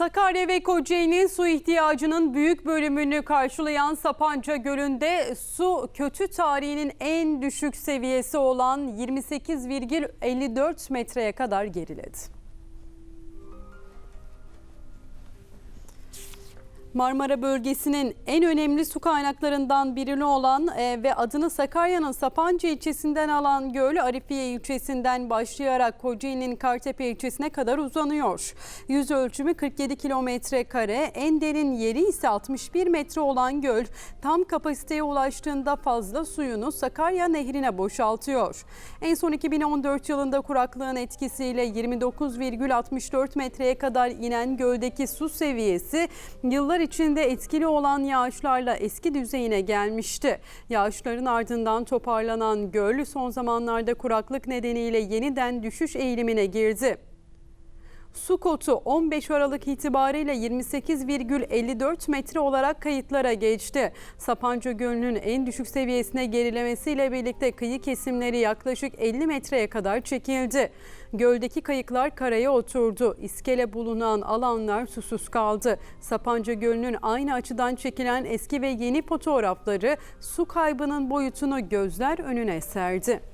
Sakarya ve Kocaeli'nin su ihtiyacının büyük bölümünü karşılayan Sapanca Gölü'nde su kötü tarihinin en düşük seviyesi olan 28,54 metreye kadar geriledi. Marmara bölgesinin en önemli su kaynaklarından birini olan e, ve adını Sakarya'nın Sapanca ilçesinden alan göl Arifiye ilçesinden başlayarak Kocaeli'nin Kartepe ilçesine kadar uzanıyor. Yüz ölçümü 47 kilometre kare, en derin yeri ise 61 metre olan göl tam kapasiteye ulaştığında fazla suyunu Sakarya Nehri'ne boşaltıyor. En son 2014 yılında kuraklığın etkisiyle 29,64 metreye kadar inen göldeki su seviyesi yıllar içinde etkili olan yağışlarla eski düzeyine gelmişti. Yağışların ardından toparlanan göl son zamanlarda kuraklık nedeniyle yeniden düşüş eğilimine girdi. Su kotu 15 Aralık itibariyle 28,54 metre olarak kayıtlara geçti. Sapanca Gölü'nün en düşük seviyesine gerilemesiyle birlikte kıyı kesimleri yaklaşık 50 metreye kadar çekildi. Göldeki kayıklar karaya oturdu. İskele bulunan alanlar susuz kaldı. Sapanca Gölü'nün aynı açıdan çekilen eski ve yeni fotoğrafları su kaybının boyutunu gözler önüne serdi.